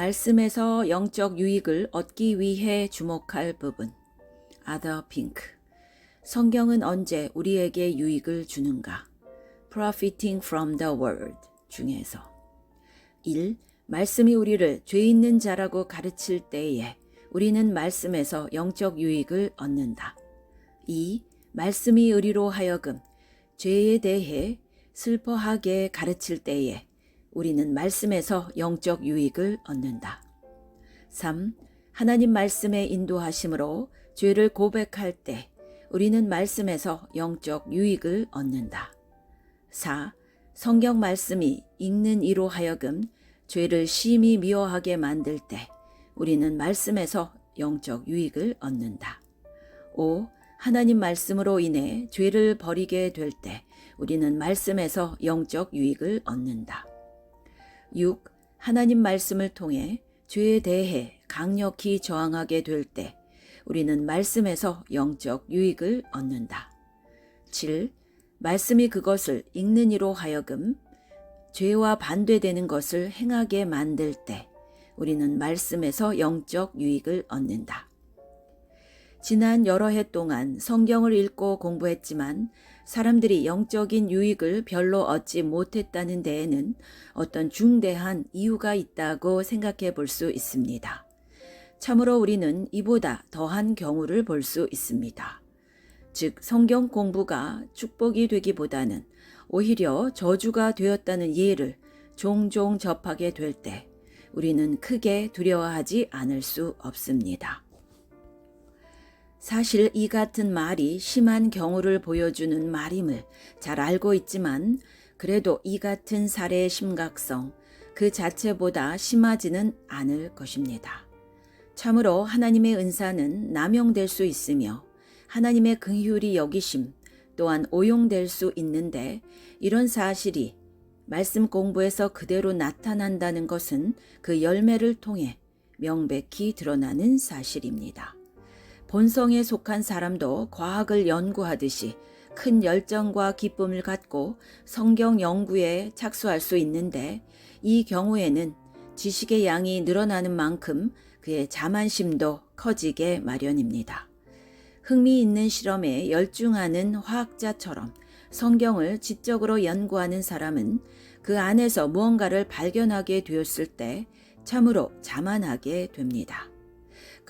말씀에서 영적 유익을 얻기 위해 주목할 부분. 아더 핑크. 성경은 언제 우리에게 유익을 주는가? Profiting from the word 중에서 1. 말씀이 우리를 죄 있는 자라고 가르칠 때에 우리는 말씀에서 영적 유익을 얻는다. 2. 말씀이 의리로 하여금 죄에 대해 슬퍼하게 가르칠 때에 우리는 말씀에서 영적 유익을 얻는다. 3. 하나님 말씀의 인도하심으로 죄를 고백할 때 우리는 말씀에서 영적 유익을 얻는다. 4. 성경 말씀이 읽는 이로 하여금 죄를 심히 미워하게 만들 때 우리는 말씀에서 영적 유익을 얻는다. 5. 하나님 말씀으로 인해 죄를 버리게 될 때 우리는 말씀에서 영적 유익을 얻는다. 6. 하나님 말씀을 통해 죄에 대해 강력히 저항하게 될 때 우리는 말씀에서 영적 유익을 얻는다. 7. 말씀이 그것을 읽는 이로 하여금 죄와 반대되는 것을 행하게 만들 때 우리는 말씀에서 영적 유익을 얻는다. 지난 여러 해 동안 성경을 읽고 공부했지만 사람들이 영적인 유익을 별로 얻지 못했다는 데에는 어떤 중대한 이유가 있다고 생각해 볼 수 있습니다. 참으로 우리는 이보다 더한 경우를 볼 수 있습니다. 즉, 성경 공부가 축복이 되기보다는 오히려 저주가 되었다는 예를 종종 접하게 될 때 우리는 크게 두려워하지 않을 수 없습니다. 사실 이 같은 말이 심한 경우를 보여주는 말임을 잘 알고 있지만 그래도 이 같은 사례의 심각성 그 자체보다 심하지는 않을 것입니다. 참으로 하나님의 은사는 남용될 수 있으며 하나님의 긍휼이 여기심 또한 오용될 수 있는데 이런 사실이 말씀 공부에서 그대로 나타난다는 것은 그 열매를 통해 명백히 드러나는 사실입니다. 본성에 속한 사람도 과학을 연구하듯이 큰 열정과 기쁨을 갖고 성경 연구에 착수할 수 있는데 이 경우에는 지식의 양이 늘어나는 만큼 그의 자만심도 커지게 마련입니다. 흥미 있는 실험에 열중하는 화학자처럼 성경을 지적으로 연구하는 사람은 그 안에서 무언가를 발견하게 되었을 때 참으로 자만하게 됩니다.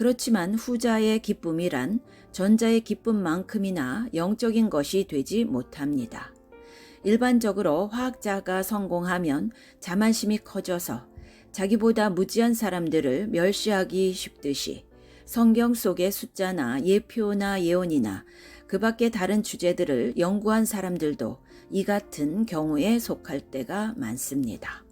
그렇지만 후자의 기쁨이란 전자의 기쁨만큼이나 영적인 것이 되지 못합니다. 일반적으로 화학자가 성공하면 자만심이 커져서 자기보다 무지한 사람들을 멸시하기 쉽듯이 성경 속의 숫자나 예표나 예언이나 그 밖의 다른 주제들을 연구한 사람들도 이 같은 경우에 속할 때가 많습니다.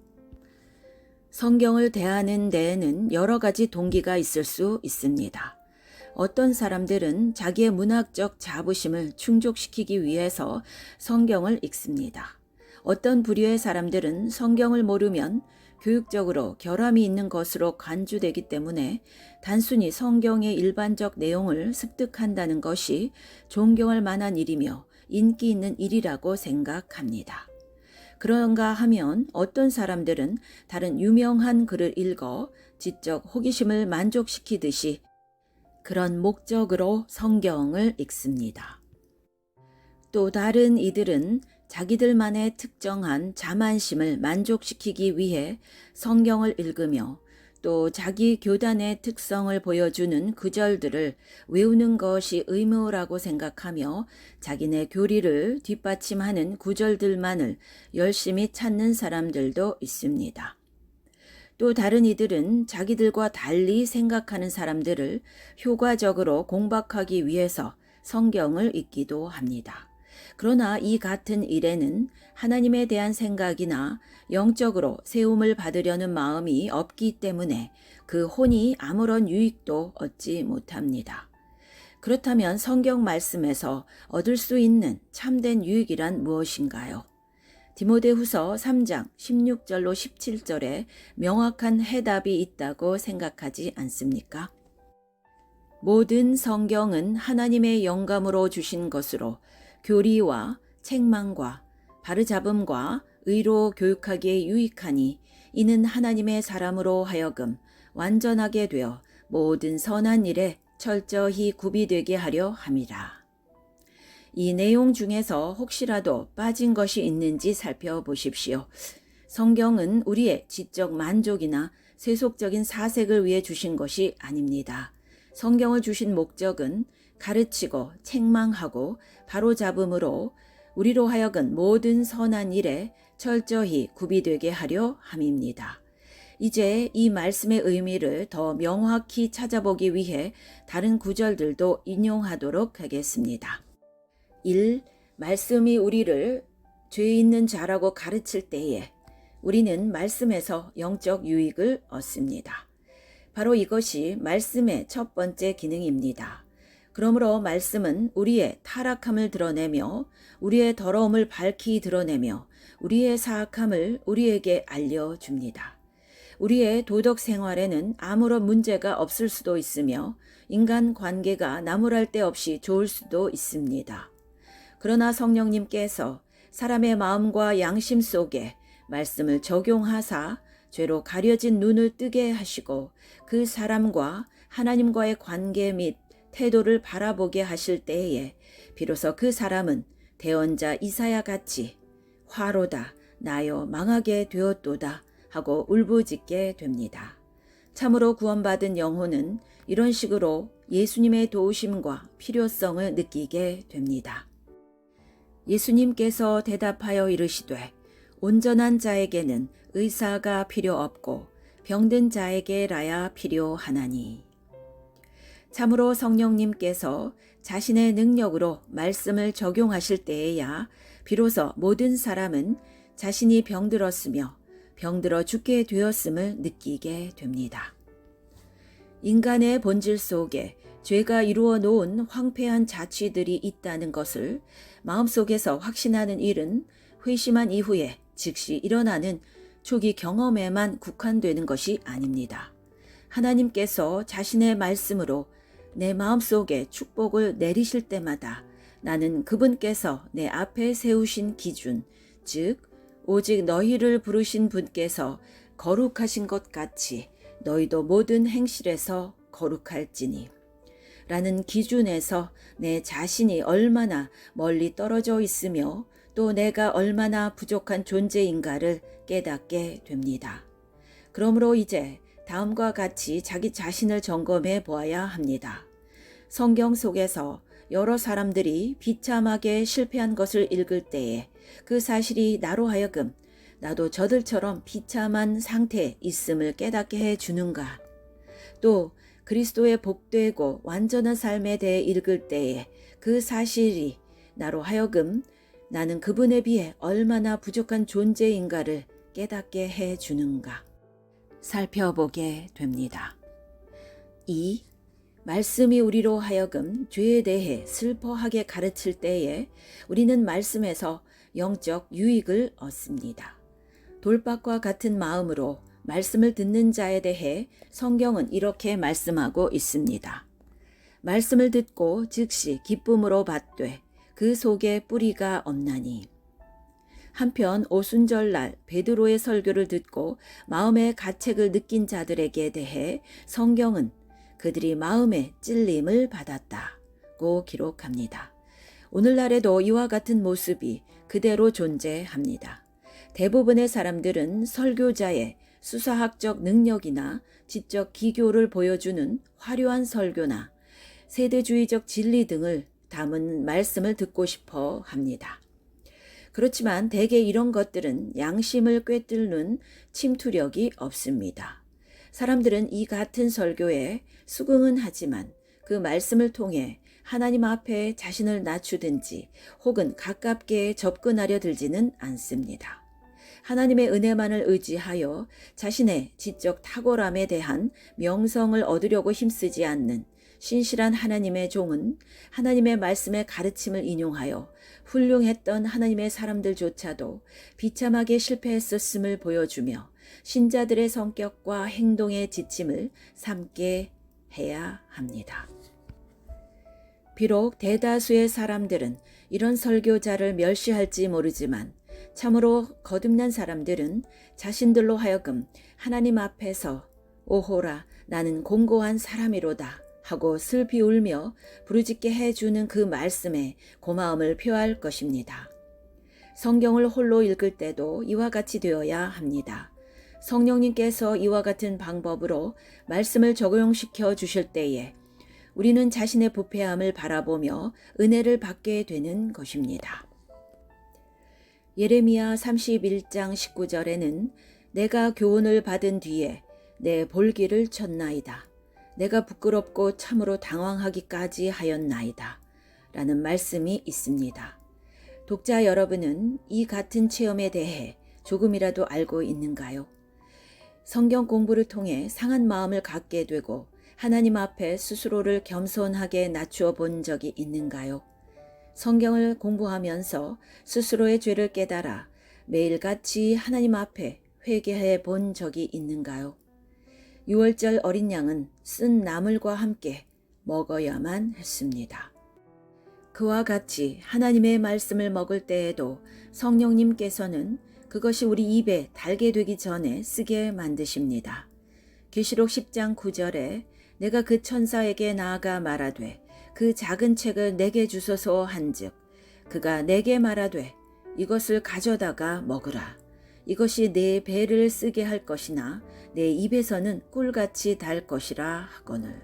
성경을 대하는 데에는 여러 가지 동기가 있을 수 있습니다. 어떤 사람들은 자기의 문학적 자부심을 충족시키기 위해서 성경을 읽습니다. 어떤 부류의 사람들은 성경을 모르면 교육적으로 결함이 있는 것으로 간주되기 때문에 단순히 성경의 일반적 내용을 습득한다는 것이 존경할 만한 일이며 인기 있는 일이라고 생각합니다. 그런가 하면 어떤 사람들은 다른 유명한 글을 읽어 지적 호기심을 만족시키듯이 그런 목적으로 성경을 읽습니다. 또 다른 이들은 자기들만의 특정한 자만심을 만족시키기 위해 성경을 읽으며 또 자기 교단의 특성을 보여주는 구절들을 외우는 것이 의무라고 생각하며 자기네 교리를 뒷받침하는 구절들만을 열심히 찾는 사람들도 있습니다. 또 다른 이들은 자기들과 달리 생각하는 사람들을 효과적으로 공박하기 위해서 성경을 읽기도 합니다. 그러나 이 같은 일에는 하나님에 대한 생각이나 영적으로 세움을 받으려는 마음이 없기 때문에 그 혼이 아무런 유익도 얻지 못합니다. 그렇다면 성경 말씀에서 얻을 수 있는 참된 유익이란 무엇인가요? 디모데후서 3장 16절로 17절에 명확한 해답이 있다고 생각하지 않습니까? 모든 성경은 하나님의 영감으로 주신 것으로 교리와 책망과 바르잡음과 의로 교육하기에 유익하니 이는 하나님의 사람으로 하여금 완전하게 되어 모든 선한 일에 철저히 구비되게 하려 함이라. 이 내용 중에서 혹시라도 빠진 것이 있는지 살펴보십시오. 성경은 우리의 지적 만족이나 세속적인 사색을 위해 주신 것이 아닙니다. 성경을 주신 목적은 가르치고 책망하고 바로잡음으로 우리로 하여금 모든 선한 일에 철저히 구비되게 하려 함입니다. 이제 이 말씀의 의미를 더 명확히 찾아보기 위해 다른 구절들도 인용하도록 하겠습니다. 1. 말씀이 우리를 죄 있는 자라고 가르칠 때에 우리는 말씀에서 영적 유익을 얻습니다. 바로 이것이 말씀의 첫 번째 기능입니다. 그러므로 말씀은 우리의 타락함을 드러내며 우리의 더러움을 밝히 드러내며 우리의 사악함을 우리에게 알려줍니다. 우리의 도덕 생활에는 아무런 문제가 없을 수도 있으며 인간 관계가 나무랄 데 없이 좋을 수도 있습니다. 그러나 성령님께서 사람의 마음과 양심 속에 말씀을 적용하사 죄로 가려진 눈을 뜨게 하시고 그 사람과 하나님과의 관계 및 태도를 바라보게 하실 때에 비로소 그 사람은 대언자 이사야 같이 화로다 나여 망하게 되었도다 하고 울부짖게 됩니다. 참으로 구원받은 영혼은 이런 식으로 예수님의 도우심과 필요성을 느끼게 됩니다. 예수님께서 대답하여 이르시되 온전한 자에게는 의사가 필요 없고 병든 자에게라야 필요하나니. 참으로 성령님께서 자신의 능력으로 말씀을 적용하실 때에야 비로소 모든 사람은 자신이 병들었으며 병들어 죽게 되었음을 느끼게 됩니다. 인간의 본질 속에 죄가 이루어 놓은 황폐한 자취들이 있다는 것을 마음속에서 확신하는 일은 회심한 이후에 즉시 일어나는 초기 경험에만 국한되는 것이 아닙니다. 하나님께서 자신의 말씀으로 내 마음속에 축복을 내리실 때마다 나는 그분께서 내 앞에 세우신 기준, 즉, 오직 너희를 부르신 분께서 거룩하신 것 같이 너희도 모든 행실에서 거룩할지니. 라는 기준에서 내 자신이 얼마나 멀리 떨어져 있으며 또 내가 얼마나 부족한 존재인가를 깨닫게 됩니다. 그러므로 이제 다음과 같이 자기 자신을 점검해 보아야 합니다. 성경 속에서 여러 사람들이 비참하게 실패한 것을 읽을 때에 그 사실이 나로 하여금 나도 저들처럼 비참한 상태에 있음을 깨닫게 해 주는가? 또 그리스도의 복되고 완전한 삶에 대해 읽을 때에 그 사실이 나로 하여금 나는 그분에 비해 얼마나 부족한 존재인가를 깨닫게 해 주는가? 살펴보게 됩니다. 2. 말씀이 우리로 하여금 죄에 대해 슬퍼하게 가르칠 때에 우리는 말씀에서 영적 유익을 얻습니다. 돌박과 같은 마음으로 말씀을 듣는 자에 대해 성경은 이렇게 말씀하고 있습니다. 말씀을 듣고 즉시 기쁨으로 받되 그 속에 뿌리가 없나니. 한편 오순절 날 베드로의 설교를 듣고 마음의 가책을 느낀 자들에게 대해 성경은 그들이 마음에 찔림을 받았다고 기록합니다. 오늘날에도 이와 같은 모습이 그대로 존재합니다. 대부분의 사람들은 설교자의 수사학적 능력이나 지적 기교를 보여주는 화려한 설교나 세대주의적 진리 등을 담은 말씀을 듣고 싶어 합니다. 그렇지만 대개 이런 것들은 양심을 꿰뚫는 침투력이 없습니다. 사람들은 이 같은 설교에 수긍은 하지만 그 말씀을 통해 하나님 앞에 자신을 낮추든지 혹은 가깝게 접근하려 들지는 않습니다. 하나님의 은혜만을 의지하여 자신의 지적 탁월함에 대한 명성을 얻으려고 힘쓰지 않는 신실한 하나님의 종은 하나님의 말씀의 가르침을 인용하여 훌륭했던 하나님의 사람들조차도 비참하게 실패했었음을 보여주며 신자들의 성격과 행동의 지침을 삼게 해야 합니다. 비록 대다수의 사람들은 이런 설교자를 멸시할지 모르지만 참으로 거듭난 사람들은 자신들로 하여금 하나님 앞에서 오호라 나는 공고한 사람이로다 하고 슬피 울며 부르짖게 해주는 그 말씀에 고마움을 표할 것입니다. 성경을 홀로 읽을 때도 이와 같이 되어야 합니다. 성령님께서 이와 같은 방법으로 말씀을 적용시켜 주실 때에 우리는 자신의 부패함을 바라보며 은혜를 받게 되는 것입니다. 예레미야 31장 19절에는 내가 교훈을 받은 뒤에 내 볼기를 쳤나이다. 내가 부끄럽고 참으로 당황하기까지 하였나이다. 라는 말씀이 있습니다. 독자 여러분은 이 같은 체험에 대해 조금이라도 알고 있는가요? 성경 공부를 통해 상한 마음을 갖게 되고 하나님 앞에 스스로를 겸손하게 낮추어 본 적이 있는가요? 성경을 공부하면서 스스로의 죄를 깨달아 매일같이 하나님 앞에 회개해 본 적이 있는가요? 6월절 어린 양은 쓴 나물과 함께 먹어야만 했습니다. 그와 같이 하나님의 말씀을 먹을 때에도 성령님께서는 그것이 우리 입에 달게 되기 전에 쓰게 만드십니다. 계시록 10장 9절에 내가 그 천사에게 나아가 말하되 그 작은 책을 내게 주소서 한즉 그가 내게 말하되 이것을 가져다가 먹으라. 이것이 내 배를 쓰게 할 것이나 내 입에서는 꿀같이 달 것이라 하거늘.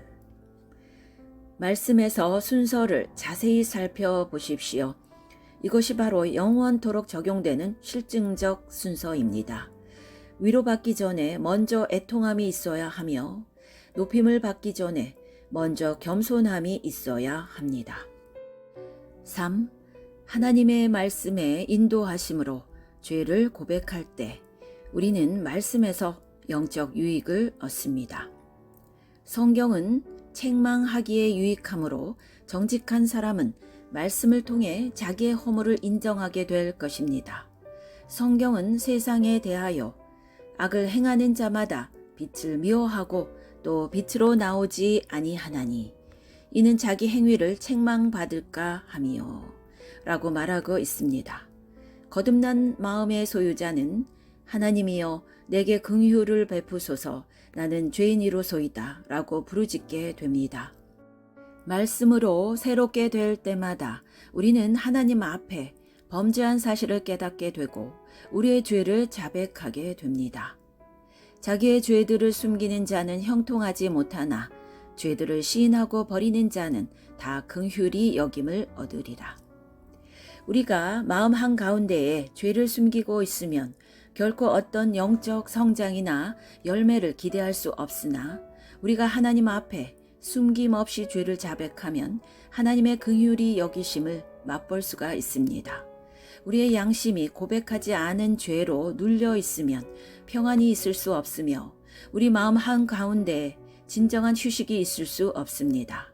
말씀에서 순서를 자세히 살펴보십시오. 이것이 바로 영원토록 적용되는 실증적 순서입니다. 위로받기 전에 먼저 애통함이 있어야 하며 높임을 받기 전에 먼저 겸손함이 있어야 합니다. 3. 하나님의 말씀에 인도하심으로 죄를 고백할 때 우리는 말씀에서 영적 유익을 얻습니다. 성경은 책망하기에 유익하므로 정직한 사람은 말씀을 통해 자기의 허물을 인정하게 될 것입니다. 성경은 세상에 대하여 악을 행하는 자마다 빛을 미워하고 또 빛으로 나오지 아니하나니 이는 자기 행위를 책망받을까 함이요 라고 말하고 있습니다. 거듭난 마음의 소유자는 하나님이여 내게 긍휼을 베푸소서 나는 죄인이로소이다 라고 부르짖게 됩니다. 말씀으로 새롭게 될 때마다 우리는 하나님 앞에 범죄한 사실을 깨닫게 되고 우리의 죄를 자백하게 됩니다. 자기의 죄들을 숨기는 자는 형통하지 못하나 죄들을 시인하고 버리는 자는 다 긍휼히 여김을 얻으리라. 우리가 마음 한가운데에 죄를 숨기고 있으면 결코 어떤 영적 성장이나 열매를 기대할 수 없으나 우리가 하나님 앞에 숨김없이 죄를 자백하면 하나님의 긍휼이 여기심을 맛볼 수가 있습니다. 우리의 양심이 고백하지 않은 죄로 눌려 있으면 평안이 있을 수 없으며 우리 마음 한 가운데 진정한 휴식이 있을 수 없습니다.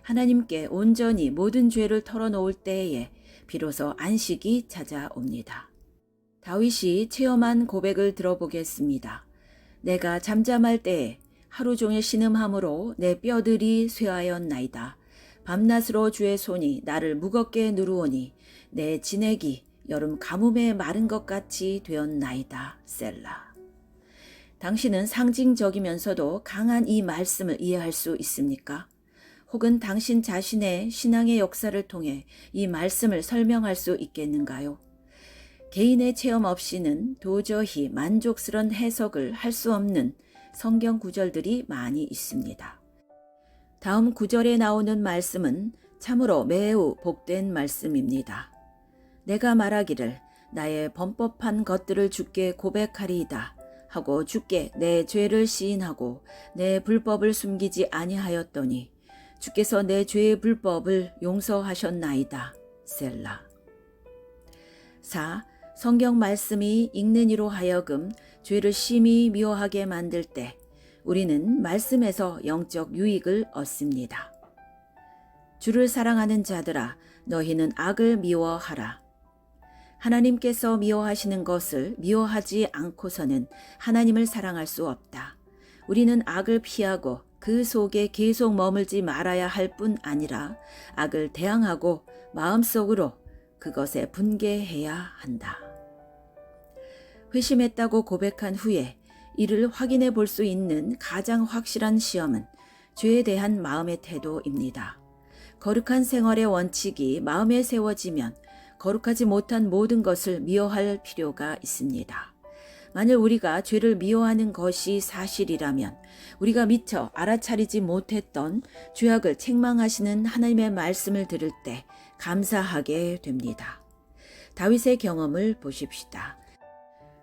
하나님께 온전히 모든 죄를 털어놓을 때에 비로소 안식이 찾아옵니다. 다윗이 체험한 고백을 들어보겠습니다. 내가 잠잠할 때에 하루 종일 신음함으로 내 뼈들이 쇠하였나이다. 밤낮으로 주의 손이 나를 무겁게 누르오니 내 진액이 여름 가뭄에 마른 것 같이 되었나이다. 셀라. 당신은 상징적이면서도 강한 이 말씀을 이해할 수 있습니까? 혹은 당신 자신의 신앙의 역사를 통해 이 말씀을 설명할 수 있겠는가요? 개인의 체험 없이는 도저히 만족스런 해석을 할 수 없는 성경 구절들이 많이 있습니다. 다음 구절에 나오는 말씀은 참으로 매우 복된 말씀입니다. 내가 말하기를 나의 범법한 것들을 주께 고백하리이다 하고 주께 내 죄를 시인하고 내 불법을 숨기지 아니하였더니 주께서 내 죄의 불법을 용서하셨나이다. 셀라. 4. 성경 말씀이 읽는 이로 하여금 죄를 심히 미워하게 만들 때 우리는 말씀에서 영적 유익을 얻습니다. 주를 사랑하는 자들아 너희는 악을 미워하라. 하나님께서 미워하시는 것을 미워하지 않고서는 하나님을 사랑할 수 없다. 우리는 악을 피하고 그 속에 계속 머물지 말아야 할 뿐 아니라 악을 대항하고 마음속으로 그것에 분개해야 한다. 회심했다고 고백한 후에 이를 확인해 볼 수 있는 가장 확실한 시험은 죄에 대한 마음의 태도입니다. 거룩한 생활의 원칙이 마음에 세워지면 거룩하지 못한 모든 것을 미워할 필요가 있습니다. 만일 우리가 죄를 미워하는 것이 사실이라면 우리가 미처 알아차리지 못했던 죄악을 책망하시는 하나님의 말씀을 들을 때 감사하게 됩니다. 다윗의 경험을 보십시다.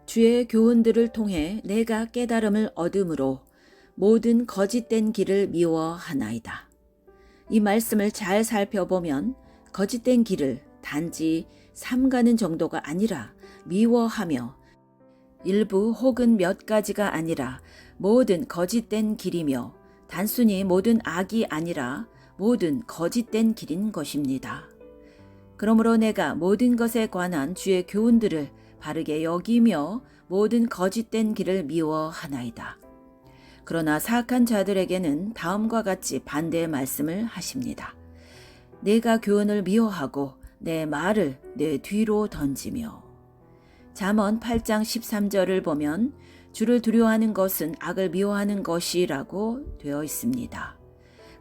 주의 교훈들을 통해 내가 깨달음을 얻음으로 모든 거짓된 길을 미워하나이다. 이 말씀을 잘 살펴보면 거짓된 길을 단지 삼가는 정도가 아니라 미워하며 일부 혹은 몇 가지가 아니라 모든 거짓된 길이며 단순히 모든 악이 아니라 모든 거짓된 길인 것입니다. 그러므로 내가 모든 것에 관한 주의 교훈들을 바르게 여기며 모든 거짓된 길을 미워하나이다. 그러나 사악한 자들에게는 다음과 같이 반대의 말씀을 하십니다. 내가 교훈을 미워하고 내 말을 내 뒤로 던지며 잠언 8장 13절을 보면 주를 두려워하는 것은 악을 미워하는 것이라고 되어 있습니다.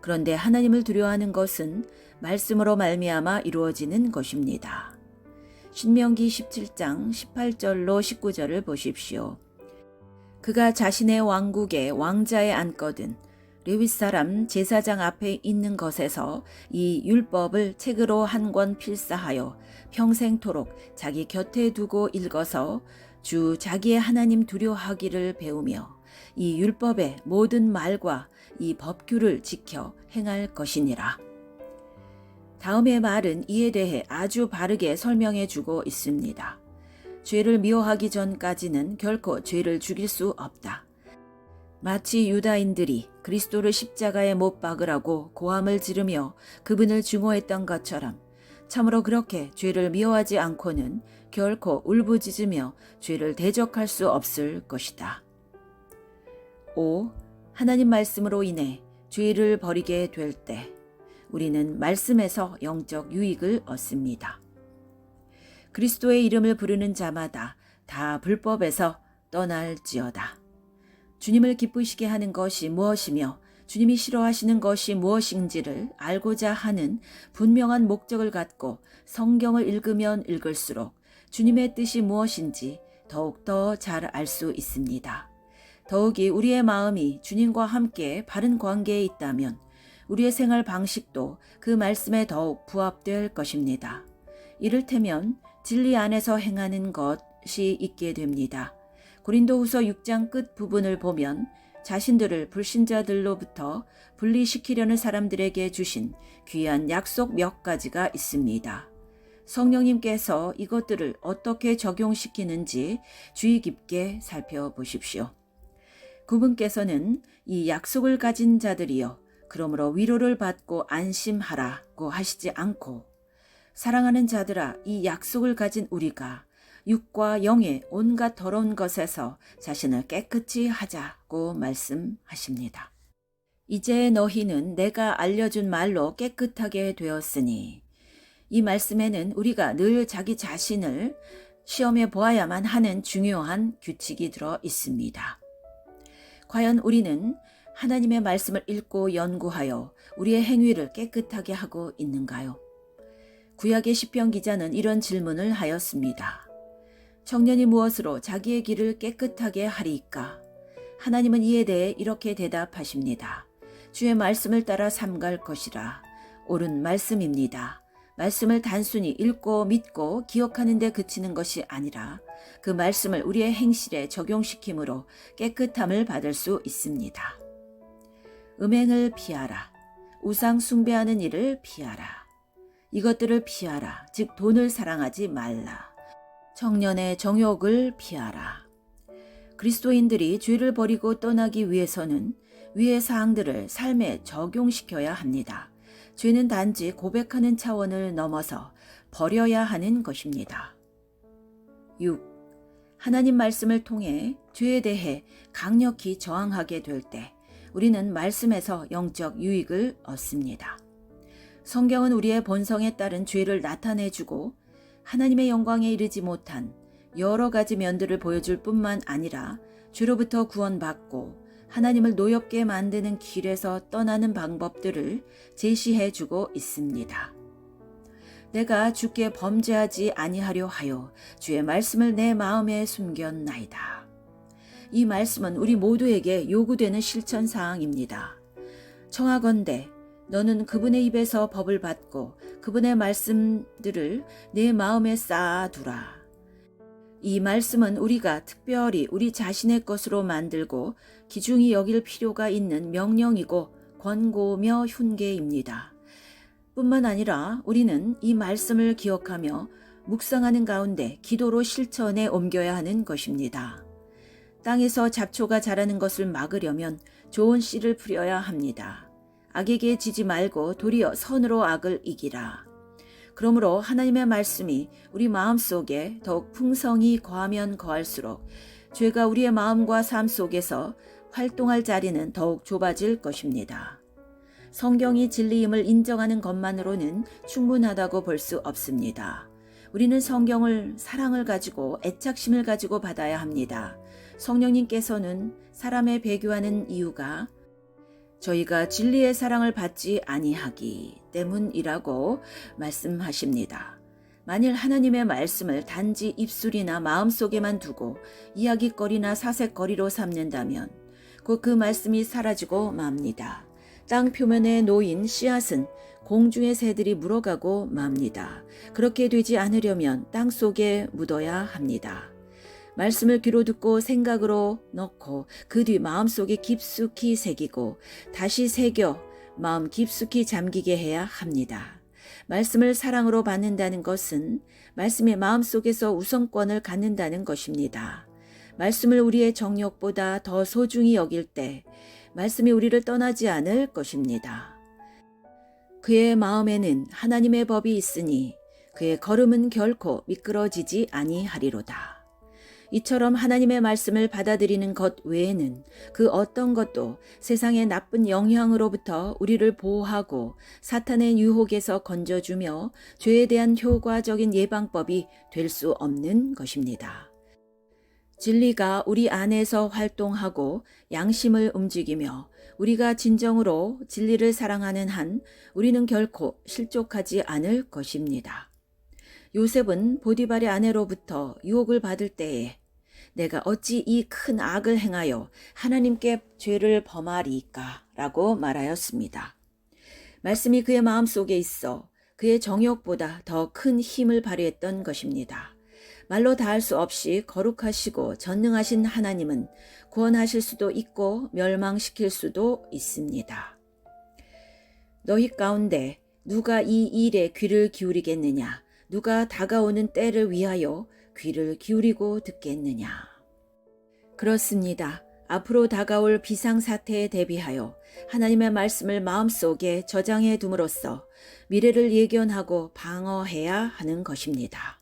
그런데 하나님을 두려워하는 것은 말씀으로 말미암아 이루어지는 것입니다. 신명기 17장 18절로 19절을 보십시오. 그가 자신의 왕국에 왕자에 앉거든 레위 사람 제사장 앞에 있는 것에서 이 율법을 책으로 한 권 필사하여 평생토록 자기 곁에 두고 읽어서 주 자기의 하나님 두려워하기를 배우며 이 율법의 모든 말과 이 법규를 지켜 행할 것이니라. 다음의 말은 이에 대해 아주 바르게 설명해 주고 있습니다. 죄를 미워하기 전까지는 결코 죄를 죽일 수 없다. 마치 유다인들이 그리스도를 십자가에 못 박으라고 고함을 지르며 그분을 증오했던 것처럼 참으로 그렇게 죄를 미워하지 않고는 결코 울부짖으며 죄를 대적할 수 없을 것이다. 5. 하나님 말씀으로 인해 죄를 버리게 될 때 우리는 말씀에서 영적 유익을 얻습니다. 그리스도의 이름을 부르는 자마다 다 불법에서 떠날지어다. 주님을 기쁘시게 하는 것이 무엇이며 주님이 싫어하시는 것이 무엇인지를 알고자 하는 분명한 목적을 갖고 성경을 읽으면 읽을수록 주님의 뜻이 무엇인지 더욱더 잘 알 수 있습니다. 더욱이 우리의 마음이 주님과 함께 바른 관계에 있다면 우리의 생활 방식도 그 말씀에 더욱 부합될 것입니다. 이를테면 진리 안에서 행하는 것이 있게 됩니다. 고린도후서 6장 끝 부분을 보면 자신들을 불신자들로부터 분리시키려는 사람들에게 주신 귀한 약속 몇 가지가 있습니다. 성령님께서 이것들을 어떻게 적용시키는지 주의 깊게 살펴보십시오. 그분께서는 이 약속을 가진 자들이여 그러므로 위로를 받고 안심하라고 하시지 않고 사랑하는 자들아 이 약속을 가진 우리가 육과 영의 온갖 더러운 것에서 자신을 깨끗이 하자고 말씀하십니다. 이제 너희는 내가 알려준 말로 깨끗하게 되었으니 이 말씀에는 우리가 늘 자기 자신을 시험해 보아야만 하는 중요한 규칙이 들어 있습니다. 과연 우리는 하나님의 말씀을 읽고 연구하여 우리의 행위를 깨끗하게 하고 있는가요? 구약의 시편 기자는 이런 질문을 하였습니다. 청년이 무엇으로 자기의 길을 깨끗하게 하리까? 하나님은 이에 대해 이렇게 대답하십니다. 주의 말씀을 따라 삼갈 것이라. 옳은 말씀입니다. 말씀을 단순히 읽고 믿고 기억하는 데 그치는 것이 아니라 그 말씀을 우리의 행실에 적용시킴으로 깨끗함을 받을 수 있습니다. 음행을 피하라. 우상 숭배하는 일을 피하라. 이것들을 피하라. 즉 돈을 사랑하지 말라. 청년의 정욕을 피하라. 그리스도인들이 죄를 버리고 떠나기 위해서는 위의 사항들을 삶에 적용시켜야 합니다. 죄는 단지 고백하는 차원을 넘어서 버려야 하는 것입니다. 6. 하나님 말씀을 통해 죄에 대해 강력히 저항하게 될 때 우리는 말씀에서 영적 유익을 얻습니다. 성경은 우리의 본성에 따른 죄를 나타내주고 하나님의 영광에 이르지 못한 여러 가지 면들을 보여줄 뿐만 아니라 죄로부터 구원받고 하나님을 노엽게 만드는 길에서 떠나는 방법들을 제시해 주고 있습니다. 내가 주께 범죄하지 아니하려 하여 주의 말씀을 내 마음에 숨겼나이다. 이 말씀은 우리 모두에게 요구되는 실천 사항입니다. 청하건대 너는 그분의 입에서 법을 받고 그분의 말씀들을 내 마음에 쌓아두라. 이 말씀은 우리가 특별히 우리 자신의 것으로 만들고 기중히 여길 필요가 있는 명령이고 권고며 훈계입니다. 뿐만 아니라 우리는 이 말씀을 기억하며 묵상하는 가운데 기도로 실천에 옮겨야 하는 것입니다. 땅에서 잡초가 자라는 것을 막으려면 좋은 씨를 뿌려야 합니다. 악에게 지지 말고 도리어 선으로 악을 이기라. 그러므로 하나님의 말씀이 우리 마음 속에 더욱 풍성히 거하면 거할수록 죄가 우리의 마음과 삶 속에서 활동할 자리는 더욱 좁아질 것입니다. 성경이 진리임을 인정하는 것만으로는 충분하다고 볼 수 없습니다. 우리는 성경을 사랑을 가지고 애착심을 가지고 받아야 합니다. 성령님께서는 사람의 배교하는 이유가 저희가 진리의 사랑을 받지 아니하기 때문이라고 말씀하십니다. 만일 하나님의 말씀을 단지 입술이나 마음속에만 두고 이야기거리나 사색거리로 삼는다면 곧 그 말씀이 사라지고 맙니다. 땅 표면에 놓인 씨앗은 공중의 새들이 물어가고 맙니다. 그렇게 되지 않으려면 땅 속에 묻어야 합니다. 말씀을 귀로 듣고 생각으로 넣고 그 뒤 마음속에 깊숙이 새기고 다시 새겨 마음 깊숙이 잠기게 해야 합니다. 말씀을 사랑으로 받는다는 것은 말씀의 마음속에서 우선권을 갖는다는 것입니다. 말씀을 우리의 정력보다 더 소중히 여길 때 말씀이 우리를 떠나지 않을 것입니다. 그의 마음에는 하나님의 법이 있으니 그의 걸음은 결코 미끄러지지 아니하리로다. 이처럼 하나님의 말씀을 받아들이는 것 외에는 그 어떤 것도 세상의 나쁜 영향으로부터 우리를 보호하고 사탄의 유혹에서 건져주며 죄에 대한 효과적인 예방법이 될 수 없는 것입니다. 진리가 우리 안에서 활동하고 양심을 움직이며 우리가 진정으로 진리를 사랑하는 한 우리는 결코 실족하지 않을 것입니다. 요셉은 보디발의 아내로부터 유혹을 받을 때에 내가 어찌 이 큰 악을 행하여 하나님께 죄를 범하리까? 라고 말하였습니다. 말씀이 그의 마음 속에 있어 그의 정욕보다 더 큰 힘을 발휘했던 것입니다. 말로 다할 수 없이 거룩하시고 전능하신 하나님은 구원하실 수도 있고 멸망시킬 수도 있습니다. 너희 가운데 누가 이 일에 귀를 기울이겠느냐? 누가 다가오는 때를 위하여 귀를 기울이고 듣겠느냐? 그렇습니다. 앞으로 다가올 비상사태에 대비하여 하나님의 말씀을 마음속에 저장해 둠으로써 미래를 예견하고 방어해야 하는 것입니다.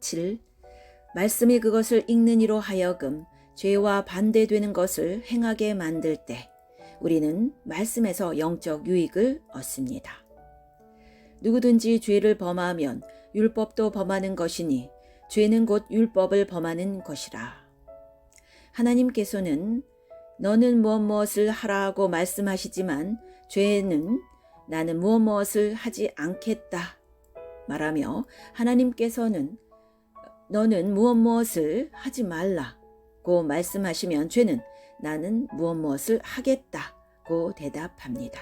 7. 말씀이 그것을 읽는 이로 하여금 죄와 반대되는 것을 행하게 만들 때 우리는 말씀에서 영적 유익을 얻습니다. 누구든지 죄를 범하면 율법도 범하는 것이니 죄는 곧 율법을 범하는 것이라. 하나님께서는 너는 무엇 무엇을 하라고 말씀하시지만 죄는 나는 무엇 무엇을 하지 않겠다 말하며 하나님께서는 너는 무엇 무엇을 하지 말라고 말씀하시면 죄는 나는 무엇 무엇을 하겠다고 대답합니다.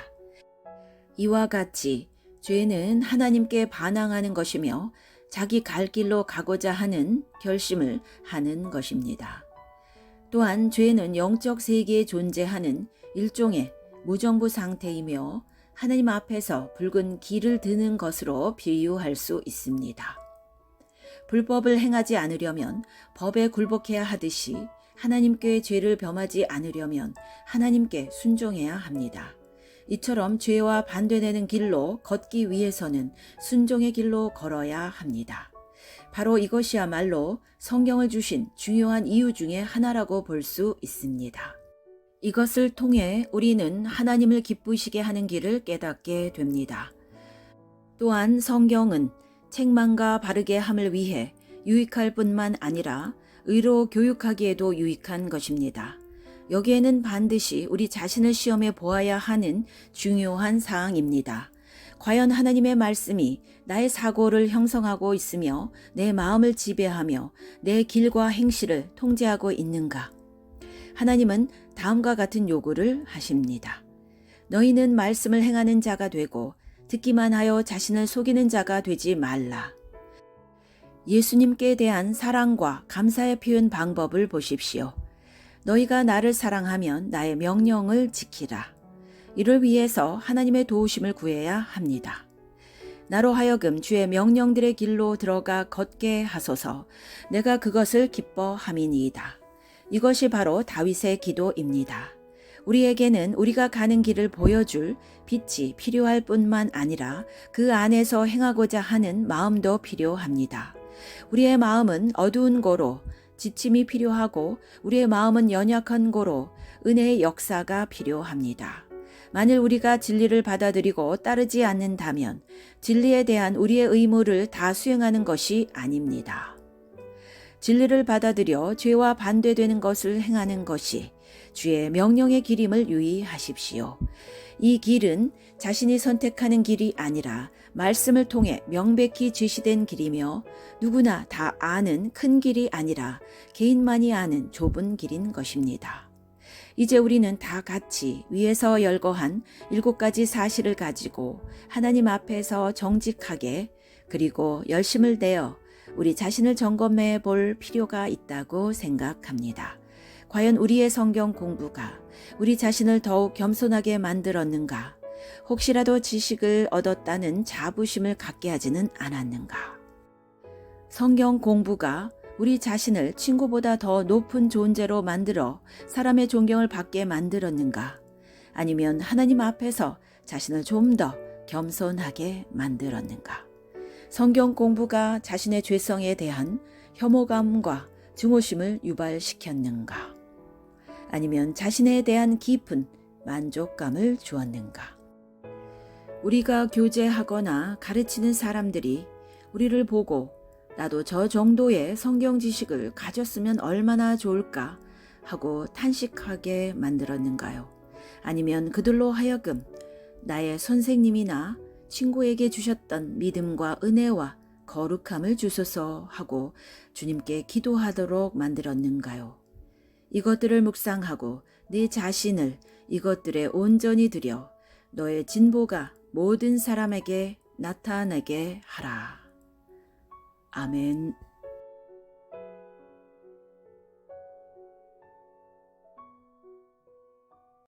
이와 같이 죄는 하나님께 반항하는 것이며 자기 갈 길로 가고자 하는 결심을 하는 것입니다. 또한 죄는 영적 세계에 존재하는 일종의 무정부 상태이며 하나님 앞에서 붉은 길을 드는 것으로 비유할 수 있습니다. 불법을 행하지 않으려면 법에 굴복해야 하듯이 하나님께 죄를 범하지 않으려면 하나님께 순종해야 합니다. 이처럼 죄와 반대되는 길로 걷기 위해서는 순종의 길로 걸어야 합니다. 바로 이것이야말로 성경을 주신 중요한 이유 중의 하나라고 볼 수 있습니다. 이것을 통해 우리는 하나님을 기쁘시게 하는 길을 깨닫게 됩니다. 또한 성경은 책망과 바르게 함을 위해 유익할 뿐만 아니라 의로 교육하기에도 유익한 것입니다. 여기에는 반드시 우리 자신을 시험해 보아야 하는 중요한 사항입니다. 과연 하나님의 말씀이 나의 사고를 형성하고 있으며 내 마음을 지배하며 내 길과 행실을 통제하고 있는가? 하나님은 다음과 같은 요구를 하십니다. 너희는 말씀을 행하는 자가 되고 듣기만 하여 자신을 속이는 자가 되지 말라. 예수님께 대한 사랑과 감사의 표현 방법을 보십시오. 너희가 나를 사랑하면 나의 명령을 지키라. 이를 위해서 하나님의 도우심을 구해야 합니다. 나로 하여금 주의 명령들의 길로 들어가 걷게 하소서. 내가 그것을 기뻐함이니이다. 이것이 바로 다윗의 기도입니다. 우리에게는 우리가 가는 길을 보여줄 빛이 필요할 뿐만 아니라 그 안에서 행하고자 하는 마음도 필요합니다. 우리의 마음은 어두운 고로 지침이 필요하고 우리의 마음은 연약한 고로 은혜의 역사가 필요합니다. 만일 우리가 진리를 받아들이고 따르지 않는다면 진리에 대한 우리의 의무를 다 수행하는 것이 아닙니다. 진리를 받아들여 죄와 반대되는 것을 행하는 것이 주의 명령의 길임을 유의하십시오. 이 길은 자신이 선택하는 길이 아니라 말씀을 통해 명백히 제시된 길이며 누구나 다 아는 큰 길이 아니라 개인만이 아는 좁은 길인 것입니다. 이제 우리는 다 같이 위에서 열거한 일곱 가지 사실을 가지고 하나님 앞에서 정직하게 그리고 열심을 내어 우리 자신을 점검해 볼 필요가 있다고 생각합니다. 과연 우리의 성경 공부가 우리 자신을 더욱 겸손하게 만들었는가? 혹시라도 지식을 얻었다는 자부심을 갖게 하지는 않았는가? 성경 공부가 우리 자신을 친구보다 더 높은 존재로 만들어 사람의 존경을 받게 만들었는가? 아니면 하나님 앞에서 자신을 좀 더 겸손하게 만들었는가? 성경 공부가 자신의 죄성에 대한 혐오감과 증오심을 유발시켰는가? 아니면 자신에 대한 깊은 만족감을 주었는가? 우리가 교제하거나 가르치는 사람들이 우리를 보고 나도 저 정도의 성경 지식을 가졌으면 얼마나 좋을까 하고 탄식하게 만들었는가요? 아니면 그들로 하여금 나의 선생님이나 친구에게 주셨던 믿음과 은혜와 거룩함을 주소서 하고 주님께 기도하도록 만들었는가요? 이것들을 묵상하고 네 자신을 이것들에 온전히 들여 너의 진보가 모든 사람에게 나타나게 하라. 아멘.